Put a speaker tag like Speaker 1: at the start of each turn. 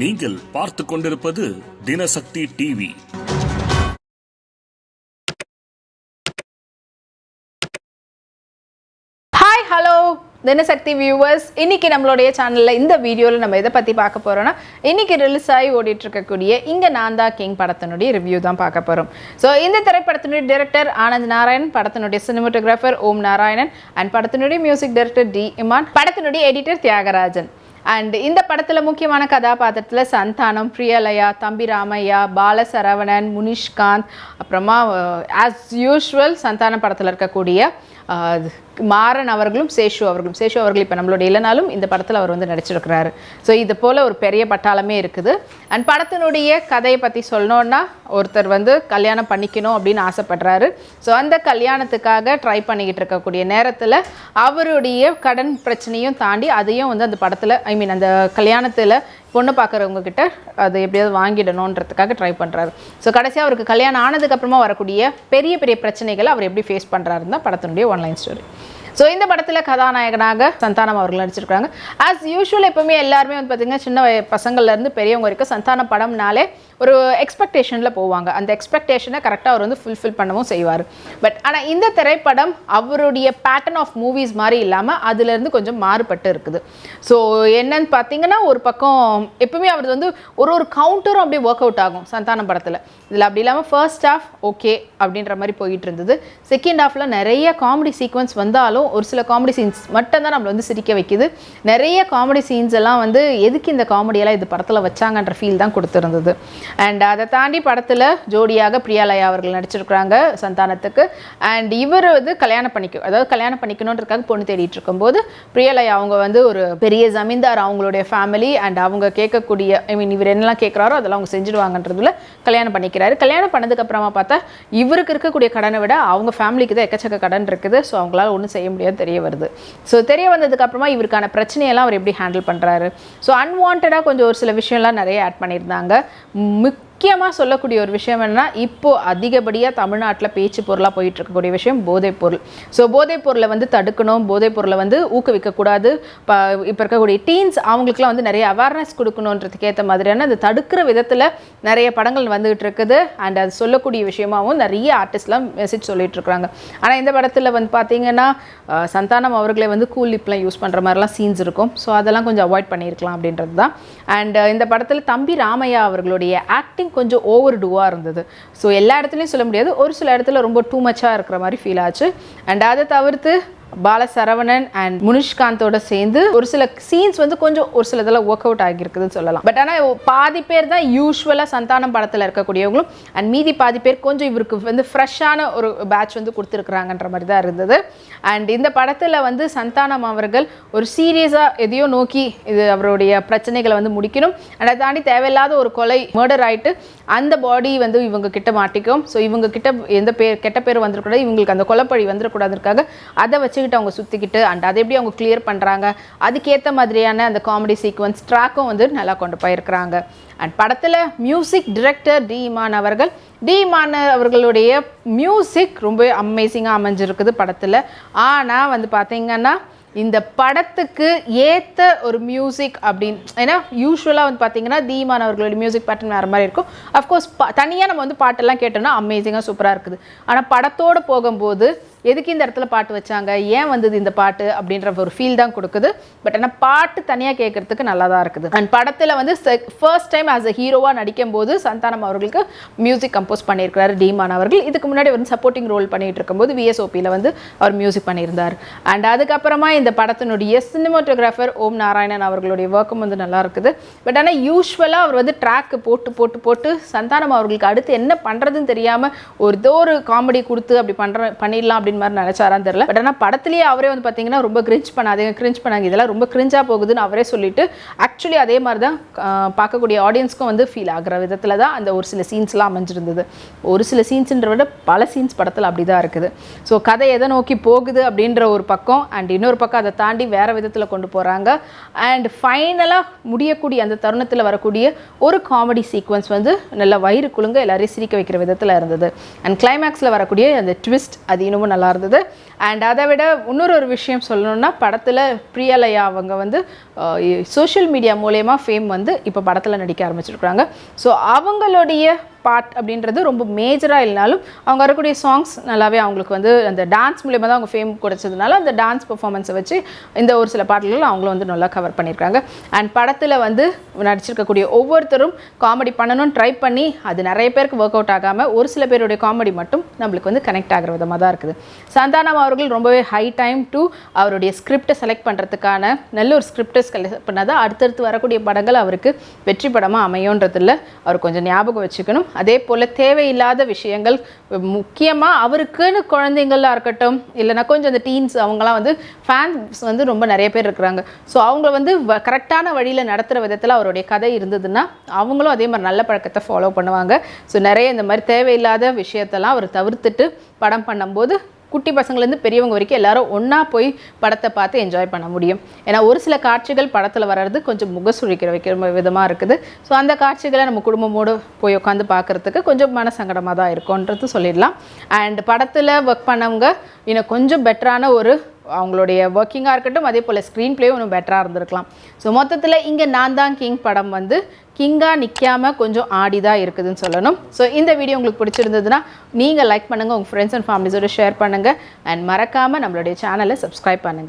Speaker 1: நீங்கள் பார்த்து கொண்டிருப்பது Dinasakthi TV.
Speaker 2: Hi hello Dinasakthi viewers இன்னைக்கு நம்மளுடைய சேனலில் இந்த வீடியோவில் நம்ம எதை பற்றி பார்க்க போகிறோம்னா இன்னைக்கு ரிலீஸ் ஆகி ஓடிட்டு இருக்கக்கூடிய இங்கே நாந்தா கிங் படத்தினுடைய ரிவ்யூ தான் பார்க்க போகிறோம் ஸோ இந்த திரைப்படத்தினுடைய டைரக்டர் ஆனந்த் நாராயணன் படத்தினுடைய சினிமட்டோகிராஃபர் ஓம் நாராயணன் அண்ட் படத்தினுடைய மியூசிக் டைரக்டர் டி இமான் படத்தினுடைய எடிட்டர் தியாகராஜன். அண்ட் இந்த படத்தில் முக்கியமான கதாபாத்திரத்தில் சந்தானம் பிரியலயா தம்பி ராமையா பாலசரவணன் முனிஷ்காந்த் அப்புறமா uh, ஆஸ் யூஷுவல் சந்தான படத்தில் இருக்கக்கூடிய மாறன் அவர்களும் சேஷு அவர்களும். சேஷு அவர்கள் இப்போ நம்மளோட இல்லைனாலும் இந்த படத்தில் அவர் வந்து நடிச்சிருக்கிறாரு. ஸோ இது போல் ஒரு பெரிய பட்டாளமே இருக்குது. அண்ட் படத்தினுடைய கதையை பற்றி சொல்லணுன்னா ஒருத்தர் வந்து கல்யாணம் பண்ணிக்கணும் அப்படின்னு ஆசைப்படுறாரு. ஸோ அந்த கல்யாணத்துக்காக ட்ரை பண்ணிக்கிட்டு இருக்கக்கூடிய நேரத்தில் அவருடைய கடன் பிரச்சனையும் தாண்டி அதையும் வந்து அந்த படத்தில் ஐ மீன் அந்த கல்யாணத்தில் பொண்ணு பார்க்குறவங்க கிட்ட அது எப்படியாவது வாங்கிடணுன்றதுக்காக ட்ரை பண்ணுறாரு ஸோ கடைசியாக அவருக்கு கல்யாணம் ஆனதுக்கப்புறமா வரக்கூடிய பெரிய பெரிய பிரச்சனைகளை அவர் எப்படி ஃபேஸ் பண்ணுறாருன்னு தான் படத்தினுடைய ஒன்லைன் ஸ்டோரி ஸோ இந்த படத்தில் கதாநாயகனாக சந்தானம் அவர்கள் நடிச்சிருக்காங்க ஆஸ் யூஷுவல் எப்பவுமே எல்லாருமே வந்து பார்த்திங்கன்னா சின்ன பசங்கள்லேருந்து பெரியவங்க வரைக்கும் சந்தானம் படம்னாலே ஒரு எக்ஸ்பெக்டேஷனில் போவாங்க. அந்த எக்ஸ்பெக்டேஷனை கரெக்டாக அவர் வந்து ஃபுல்ஃபில் பண்ணவும் செய்வார். பட் ஆனால் இந்த திரைப்படம் அவருடைய பேட்டர்ன் ஆஃப் மூவிஸ் மாதிரி இல்லாமல் அதுலேருந்து கொஞ்சம் மாறுபட்டு இருக்குது. ஸோ என்னன்னு பார்த்தீங்கன்னா ஒரு பக்கம் எப்பவுமே அவர் வந்து ஒரு ஒரு கவுண்டரும் அப்படியே ஒர்க் அவுட் ஆகும் சந்தானம் படத்தில். இதில் அப்படி இல்லாமல் ஃபர்ஸ்ட் ஹாஃப் ஓகே அப்படின்ற மாதிரி போயிட்டு இருந்தது. செகண்ட் ஹாஃபில் நிறைய காமெடி சீக்வன்ஸ் வந்தாலும் ஒரு சில காமெடி சீன்ஸ் மட்டும்தான் நம்மளை வந்து சிரிக்க வைக்குது. நிறைய காமெடி சீன்ஸ் எல்லாம் வந்து எதுக்கு இந்த காமெடியெல்லாம் இது படத்தில் வச்சாங்கன்ற ஃபீல் தான் கொடுத்துருந்தது. அண்ட் அதை தாண்டி படத்தில் ஜோடியாக பிரியாலயா அவர்கள் நடிச்சிருக்கிறாங்க சந்தானத்துக்கு. அண்ட் இவர் வந்து கல்யாணம் பண்ணிக்க அதாவது கல்யாணம் பண்ணிக்கணுன்றதுக்காக பொண்ணு தேடிட்டு இருக்கும்போது பிரியாலயா அவங்க வந்து ஒரு பெரிய ஜமீன்தார் அவங்களுடைய ஃபேமிலி அண்ட் அவங்க கேட்கக்கூடிய ஐ மீன் இவர் என்னெல்லாம் கேட்குறாரோ அதெல்லாம் அவங்க செஞ்சுடுவாங்கன்றதுல கல்யாணம் பண்ணிக்கிறாரு. கல்யாணம் பண்ணதுக்கு அப்புறமா பார்த்தா இவருக்கு இருக்கக்கூடிய கடனை விட அவங்க ஃபேமிலிக்கு தான் எக்கச்சக்க கடன் இருக்குது. ஸோ அவங்களால ஒன்றும் செய்ய முடியாது தெரிய வருது. ஸோ தெரிய வந்ததுக்கு அப்புறமா இவருக்கான பிரச்சனையெல்லாம் அவர் எப்படி ஹேண்டில் பண்ணுறாரு ஸோ அன்வான்டாக கொஞ்சம் ஒரு சில விஷயம்லாம் நிறைய ஆட் பண்ணியிருந்தாங்க. முக்கியமாக சொல்லக்கூடிய ஒரு விஷயம் என்னன்னா இப்போ அதிகப்படியாக தமிழ்நாட்டில் பேச்சு பொருளாக போயிட்டு இருக்கக்கூடிய விஷயம் போதைப் பொருள். ஸோ போதைப் பொருளை வந்து தடுக்கணும் போதைப் பொருளை வந்து ஊக்குவிக்கக்கூடாது இப்போ இப்போ இருக்கக்கூடிய டீன்ஸ் அவங்களுக்குலாம் வந்து நிறைய அவேர்னஸ் கொடுக்கணுன்றதுக்கு ஏற்ற மாதிரியான அது தடுக்கிற விதத்தில் நிறைய படங்கள் வந்துகிட்டு இருக்குது அண்ட் அது சொல்லக்கூடிய விஷயமாகவும் நிறைய ஆர்டிஸ்ட்லாம் மெசேஜ் சொல்லிட்டு இருக்கிறாங்க ஆனால் இந்த படத்தில் வந்து பார்த்தீங்கன்னா சந்தானம் அவர்களே வந்து கூல் லிப்லாம் யூஸ் பண்ணுற மாதிரிலாம் சீன்ஸ் இருக்கும். ஸோ அதெல்லாம் கொஞ்சம் அவாய்ட் பண்ணியிருக்கலாம் அப்படின்றது தான் அண்ட் இந்த படத்தில் தம்பி ராமையா அவர்களுடைய ஆக்டிங் கொஞ்சம் ஓவர் டூவாக இருந்தது. ஸோ எல்லா இடத்துலையும் சொல்ல முடியாது. ஒரு சில இடத்துல ரொம்ப டூ மச்சாக இருக்கிற மாதிரி ஃபீல் ஆச்சு. அண்ட் அதை தவிர்த்து பாலசரவணன் அண்ட் முனிஷ்காந்தோட சேர்ந்து ஒரு சில சீன்ஸ் வந்து கொஞ்சம் ஒரு சில இதெல்லாம் ஒர்க் அவுட் ஆகியிருக்குதுன்னு சொல்லலாம். பட் ஆனால் பாதி பேர் தான் யூஸ்வலாக சந்தானம் படத்தில் இருக்கக்கூடியவங்களும் அண்ட் மீதி பாதி பேர் கொஞ்சம் இவருக்கு வந்து ஃப்ரெஷ்ஷான ஒரு பேட்ச் வந்து கொடுத்துருக்குறாங்கன்ற மாதிரி தான் இருந்தது. அண்ட் இந்த படத்தில் வந்து சந்தானம் அவர்கள் ஒரு சீரியஸாக எதையோ நோக்கி இது அவருடைய பிரச்சனைகளை வந்து முடிக்கணும். அதை தாண்டி தேவையில்லாத ஒரு கொலை மர்டர் ஆகிட்டு அந்த பாடி வந்து இவங்க கிட்ட மாட்டிக்கும். ஸோ இவங்க கிட்ட எந்த பேர் கெட்ட பேர் வந்துடக்கூடாது இவங்களுக்கு அந்த கொலைப்பழி வந்துடக்கூடாதுக்காக அதை வச்சு வச்சுக்கிட்டு அவங்க சுற்றிக்கிட்டு அண்ட் அதை எப்படி அவங்க கிளியர் பண்ணுறாங்க அதுக்கேற்ற மாதிரியான அந்த காமெடி சீக்வன்ஸ் ட்ராக்கும் வந்து நல்லா கொண்டு போயிருக்கிறாங்க. அண்ட் படத்தில் மியூசிக் டிரெக்டர் டி இமான் அவர்கள் டி இமான் அவர்களுடைய மியூசிக் ரொம்ப அமேசிங்காக அமைஞ்சிருக்குது படத்தில். ஆனால் வந்து பார்த்தீங்கன்னா இந்த படத்துக்கு ஏற்ற ஒரு மியூசிக் அப்படின்னு ஏன்னா யூஸ்வலாக வந்து பார்த்தீங்கன்னா தீமான் அவர்களுடைய மியூசிக் பேட்டர்ன் வேறு மாதிரி இருக்கும். அஃப்கோர்ஸ் தனியாக நம்ம வந்து பாட்டெல்லாம் கேட்டோம்னா அமேசிங்காக சூப்பராக இருக்குது. ஆனால் படத்தோடு போகும்போது எதுக்கு இந்த இடத்துல பாட்டு வச்சாங்க? ஏன் வந்தது இந்த பாட்டு? அப்படின்ற ஒரு ஃபீல் தான் கொடுக்குது. பட் ஆனால் பாட்டு தனியாக கேட்கறதுக்கு நல்லா தான் இருக்குது. அண்ட் படத்தில் வந்து ஃபர்ஸ்ட் டைம் ஆஸ் அ ஹீரோவாக நடிக்கும் போது சந்தானம் அவர்களுக்கு மியூசிக் கம்போஸ் பண்ணியிருக்கிறாரு டீமான் அவர்கள். இதுக்கு முன்னாடி வந்து சப்போர்ட்டிங் ரோல் பண்ணிட்டு இருக்கும்போது விஎஸ்ஓபியில் வந்து அவர் மியூசிக் பண்ணியிருந்தார். அண்ட் அதுக்கப்புறமா இந்த படத்தினுடைய சினிமாட்டோகிராஃபர் ஓம் நாராயணன் அவர்களுடைய ஒர்க்கும் வந்து நல்லா இருக்குது. பட் ஆனால் யூஸ்வலாக அவர் வந்து ட்ராக்கு போட்டு போட்டு போட்டு சந்தானம் அவர்களுக்கு அடுத்து என்ன பண்ணுறதுன்னு தெரியாமல் ஒரு ஏதோ ஒரு காமெடி கொடுத்து அப்படி பண்ணுற பண்ணிடலாம் அப்படி அப்படின்னு மாதிரி நினச்சாரான்னு தெரியல. பட் ஆனால் படத்துலேயே அவரே வந்து பார்த்தீங்கன்னா ரொம்ப கிரிஞ்ச் பண்ணாதீங்க கிரிஞ்ச் பண்ணாங்க இதெல்லாம் ரொம்ப கிரிஞ்சாக போகுதுன்னு அவரே சொல்லிட்டு ஆக்சுவலி அதே மாதிரி தான் பார்க்கக்கூடிய ஆடியன்ஸ்க்கும் வந்து ஃபீல் ஆகுற விதத்தில் தான் அந்த ஒரு சில சீன்ஸ்லாம் அமைஞ்சிருந்தது. ஒரு சில சீன்ஸுன்ற விட பல சீன்ஸ் படத்தில் அப்படி தான் இருக்குது. ஸோ கதை எதை நோக்கி போகுது அப்படின்ற ஒரு பக்கம் அண்ட் இன்னொரு பக்கம் அதை தாண்டி வேறு விதத்தில் கொண்டு போகிறாங்க அண்ட் ஃபைனலாக முடியக்கூடிய அந்த தருணத்தில் வரக்கூடிய ஒரு காமெடி சீக்வன்ஸ் வந்து நல்ல வயிறு குழுங்க எல்லாரையும் சிரிக்க வைக்கிற விதத்தில் இருந்தது. அண்ட் கிளைமேக்ஸில் வரக்கூடிய அந்த ட்விஸ்ட் அது இன்னமும் நல்லா நல்லா இருந்தது. அண்ட் அதை விட இன்னொரு ஒரு விஷயம் சொல்லணும்னா படத்தில் பிரியலயா அவங்க வந்து சோஷியல் மீடியா மூலயமா ஃபேம் வந்து இப்போ படத்தில் நடிக்க ஆரம்பிச்சிருக்கிறாங்க. ஸோ அவங்களுடைய பார்ட் அப்படின்றது ரொம்ப மேஜராக இல்லைனாலும் அவங்க வரக்கூடிய சாங்ஸ் நல்லாவே அவங்களுக்கு வந்து அந்த டான்ஸ் மூலியமாக தான் அவங்க ஃபேம் கிடச்சதுனால அந்த டான்ஸ் பர்ஃபார்மன்ஸை வச்சு இந்த ஒரு சில பாடல்கள் அவங்களும் வந்து நல்லா கவர் பண்ணியிருக்காங்க. அண்ட் படத்தில் வந்து நடிச்சிருக்கக்கூடிய ஒவ்வொருத்தரும் காமெடி பண்ணணும்னு ட்ரை பண்ணி அது நிறைய பேருக்கு ஒர்க் அவுட் ஆகாமல் ஒரு சில பேருடைய காமெடி மட்டும் நம்மளுக்கு வந்து கனெக்ட் ஆகிற விதமாக தான் இருக்குது. சந்தானம் அவர்கள் ரொம்பவே ஹை டைம் டு அவருடைய ஸ்கிரிப்டை செலக்ட் பண்ணுறதுக்கான நல்ல ஒரு ஸ்கிரிப்டை செலக்ட் பண்ணாதான் அடுத்தடுத்து வரக்கூடிய படங்கள் அவருக்கு வெற்றி படமாக அமையோன்றதில் அவர் கொஞ்சம் ஞாபகம் வச்சுக்கணும். அதே போல் தேவையில்லாத விஷயங்கள் முக்கியமாக அவருக்குன்னு குழந்தைங்களா இருக்கட்டும் இல்லைன்னா கொஞ்சம் அந்த டீன்ஸ் அவங்களாம் வந்து ஃபேன்ஸ் வந்து ரொம்ப நிறைய பேர் இருக்கிறாங்க. ஸோ அவங்க வந்து கரெக்டான வழியில் நடத்துகிற விதத்தில் அவருடைய கதை இருந்ததுன்னா அவங்களும் அதே மாதிரி நல்ல பழக்கத்தை ஃபாலோ பண்ணுவாங்க. ஸோ நிறைய இந்த மாதிரி தேவையில்லாத விஷயத்தெல்லாம் அவர் தவிர்த்துட்டு படம் பண்ணும்போது குட்டி பசங்கள்லேருந்து பெரியவங்க வரைக்கும் எல்லாரும் ஒன்றா போய் படத்தை பார்த்து என்ஜாய் பண்ண முடியும். ஏன்னா ஒரு சில காட்சிகள் படத்தில் வர்றது கொஞ்சம் முகசுழிக்கிற வைக்கிற விதமாக இருக்குது. ஸோ அந்த காட்சிகளை நம்ம குடும்பமோடு போய் உட்காந்து பார்க்குறதுக்கு கொஞ்சம் மன சங்கடமாக தான் இருக்கும்ன்றது சொல்லிடலாம். அண்ட் படத்தில் ஒர்க் பண்ணவங்க இன்னும் கொஞ்சம் பெட்டரான ஒரு அவங்களுடைய ஒர்க்கிங்காக இருக்கட்டும் அதே போல் ஸ்க்ரீன் பிளேயும் இன்னும் பெட்டராக இருந்திருக்கலாம். ஸோ மொத்தத்தில் இங்கே நான் தான் கிங் படம் வந்து கிங்காக நிற்காம கொஞ்சம் ஆடி தான் இருக்குதுன்னு சொல்லணும். ஸோ இந்த வீடியோ உங்களுக்கு பிடிச்சிருந்ததுன்னா நீங்கள் லைக் பண்ணுங்கள் உங்கள் ஃப்ரெண்ட்ஸ் அண்ட் ஃபேமிலிஸோடு ஷேர் பண்ணுங்கள் அண்ட் மறக்காமல் நம்மளுடைய சேனலை சப்ஸ்கிரைப் பண்ணுங்கள்